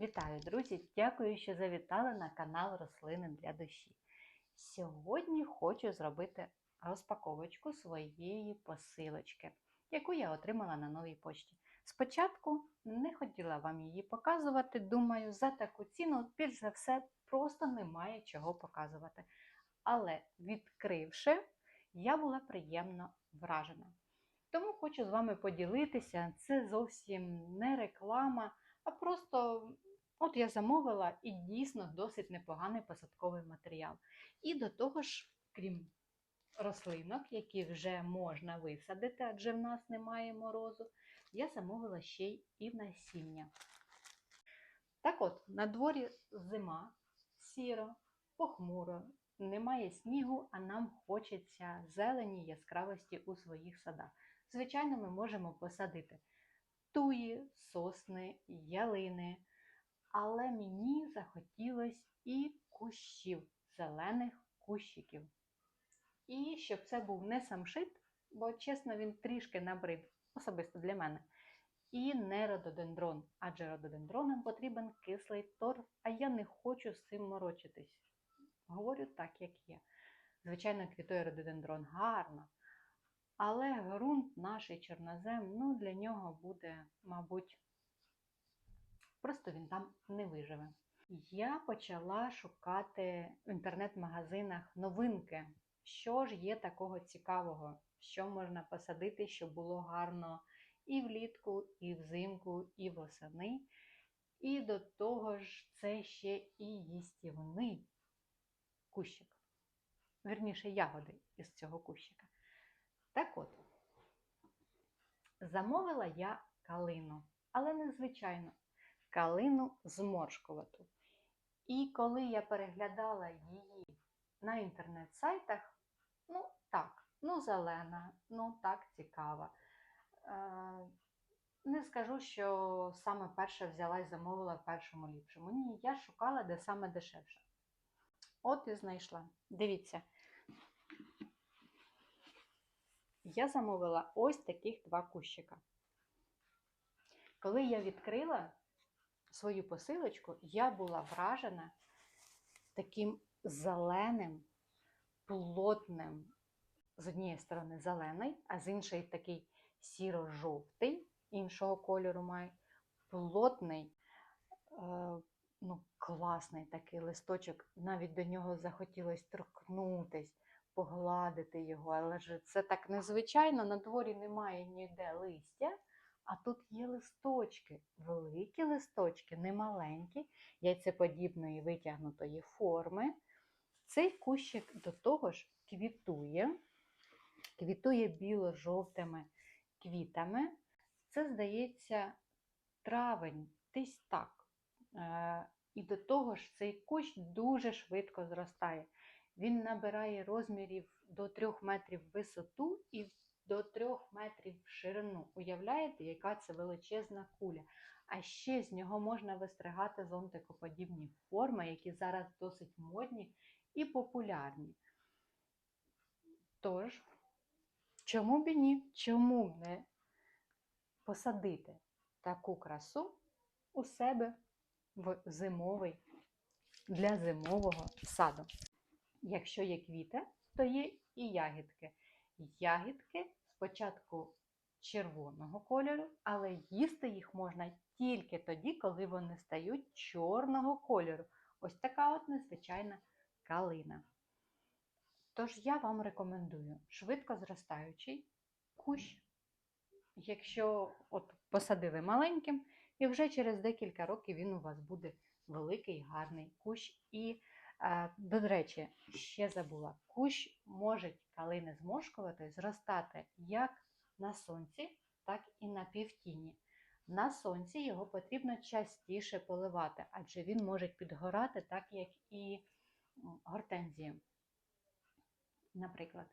Вітаю, друзі! Дякую, що завітали на канал Рослини для душі. Сьогодні хочу зробити розпаковочку своєї посилочки, яку я отримала на новій почті. Спочатку не хотіла вам її показувати. Думаю, за таку ціну, більш за все, просто немає чого показувати. Але відкривши, я була приємно вражена. Тому хочу з вами поділитися. Це зовсім не реклама, а просто от я замовила і дійсно досить непоганий посадковий матеріал. І до того ж, крім рослинок, які вже можна висадити, адже в нас немає морозу, я замовила ще й і насіння. Так от, на дворі зима, сіро, похмуро, немає снігу, а нам хочеться зелені яскравості у своїх садах. Звичайно, ми можемо посадити туї, сосни, ялини, але мені захотілося і кущів, зелених кущиків. І щоб це був не самшит, бо, чесно, він трішки набрид, особисто для мене. І не рододендрон, адже рододендронам потрібен кислий торф, а я не хочу з цим морочитись. Говорю так, як є. Звичайно, квітує рододендрон гарно, але ґрунт наш чорнозем, ну, для нього буде, мабуть, просто він там не виживе. Я почала шукати в інтернет-магазинах новинки, що ж є такого цікавого, що можна посадити, щоб було гарно і влітку, і взимку, і восени. І до того ж, це ще і їстівний кущик. Вірніше, ягоди із цього кущика. Так от, замовила я калину, але незвичайно калину зморшкувату. І коли я переглядала її на інтернет-сайтах, ну так, ну зелена, ну так цікава. Е, Не скажу, що саме перша взяла і замовила в першому ліпшому. Ні, я шукала де саме дешевше. От і знайшла. Дивіться. Я замовила ось таких два кущика. Коли я відкрила свою посилочку, я була вражена таким зеленим, плотним, з однієї сторони зелений, а з іншої такий сіро-жовтий, іншого кольору має, плотний, е, ну, класний такий листочок. Навіть до нього захотілося торкнутись, погладити його. Але ж це так незвичайно, на дворі немає ніде листя. А тут є листочки, великі листочки, не маленькі, яйцеподібної витягнутої форми. Цей кущик до того ж квітує, квітує біло-жовтими квітами. Це, здається, травень, десь так. Е, І до того ж, цей кущ дуже швидко зростає. Він набирає розмірів до 3 метрів висоту і до 3 метрів в ширину. Уявляєте, яка це величезна куля. А ще з нього можна вистригати зонтикоподібні форми, які зараз досить модні і популярні. Тож, чому б ні? Чому б не посадити таку красу у себе в зимовий для зимового саду? Якщо є квіти, то є і ягідки. Ягідки спочатку червоного кольору, але їсти їх можна тільки тоді, коли вони стають чорного кольору. Ось така от незвичайна калина. Тож я вам рекомендую швидко зростаючий кущ, якщо от посадили маленьким, і вже через декілька років він у вас буде великий гарний кущ. І, до речі, ще забула, кущ може калини зморшкувати зростати як на сонці, так і на півтіні. На сонці його потрібно частіше поливати, адже він може підгорати, так як і гортензії, наприклад.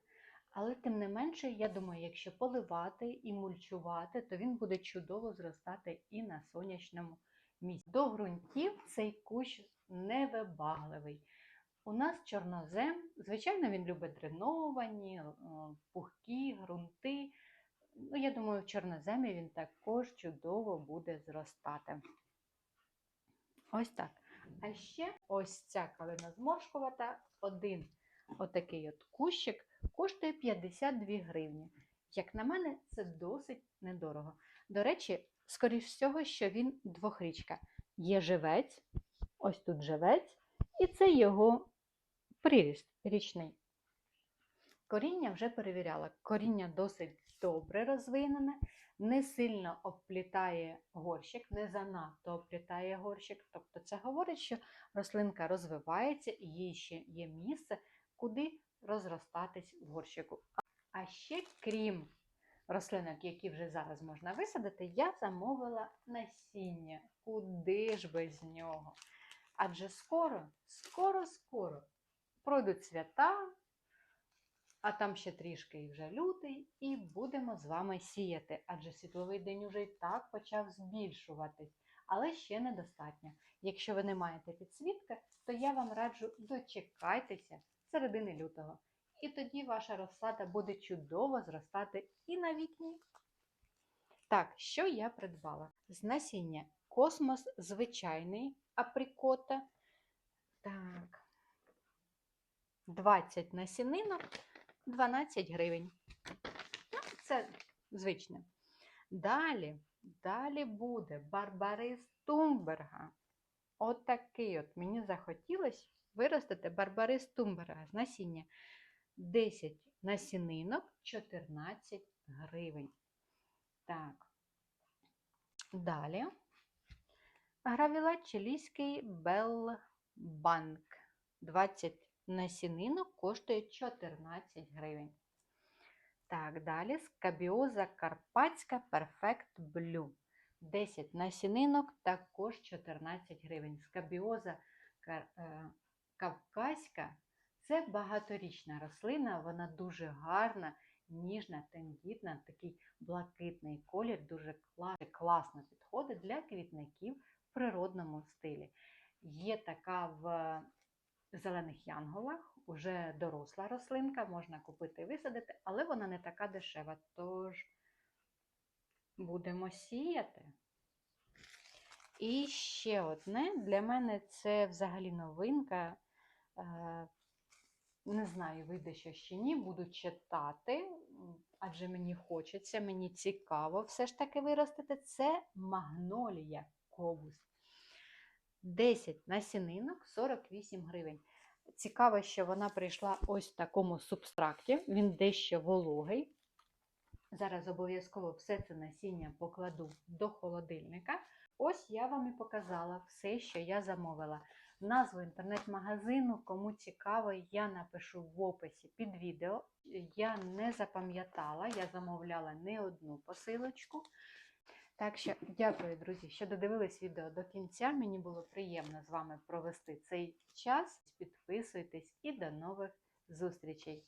Але, тим не менше, я думаю, якщо поливати і мульчувати, то він буде чудово зростати і на сонячному місці. До ґрунтів цей кущ невибагливий. У нас чорнозем, звичайно, він любить дреновані, пухкі ґрунти. Ну, я думаю, в чорноземі він також чудово буде зростати. Ось так. А ще ось ця калина зморшкувата, один отакий от кущик коштує 52 гривні. Як на мене, це досить недорого. До речі, скоріш всього, що він двохрічка. Є живець, ось тут живець, і це його приріст річний. Коріння вже перевіряла. Коріння досить добре розвинене, не сильно обплітає горщик, не занадто обплітає горщик. Тобто це говорить, що рослинка розвивається і їй ще є місце, куди розростатись в горщику. А ще, крім рослинок, які вже зараз можна висадити, я замовила насіння. Куди ж без нього? Адже скоро, скоро, скоро пройдуть свята, а там ще трішки і вже лютий, і будемо з вами сіяти. Адже світловий день уже і так почав збільшуватись, але ще недостатньо. Якщо ви не маєте підсвітки, то я вам раджу дочекайтеся середини лютого. І тоді ваша розсада буде чудово зростати і на вікні. Так, що я придбала? З насіння космос звичайний априкота. Так. 20 насінинок, 12 гривень. Ну, це звичне. Далі, далі буде барбарис Тумберга. Отакий от, мені захотілося виростити барбарис Тумберга з насіння. 10 насінинок, 14 гривень. Так. Далі. Гравілат чилійський Белбанк. 20 насінинок коштує 14 гривень. Так, далі скабіоза Карпатська Perfect Blue. 10 насінинок, також 14 гривень. Скабіоза е, Кавказька це багаторічна рослина, вона дуже гарна, ніжна, тендітна, такий блакитний колір, дуже кла- класно підходить для квітників в природному стилі. Є така в зелених янголах, уже доросла рослинка, можна купити і висадити, але вона не така дешева. Тож будемо сіяти. І ще одне, для мене це взагалі новинка. Е, Не знаю, вийде що ще ні, буду читати, адже мені хочеться, мені цікаво все ж таки виростити. Це магнолія ковус. 10 насінинок 48 гривень. Цікаво, що вона прийшла ось в такому субстракті, він дещо вологий. Зараз обов'язково все це насіння покладу до холодильника. Ось я вам і показала все, що я замовила. Назву інтернет-магазину, кому цікаво, я напишу в описі під відео. Я не запам'ятала, я замовляла не одну посилочку. Так що дякую, друзі, що додивились відео до кінця. Мені було приємно з вами провести цей час. Підписуйтесь і до нових зустрічей!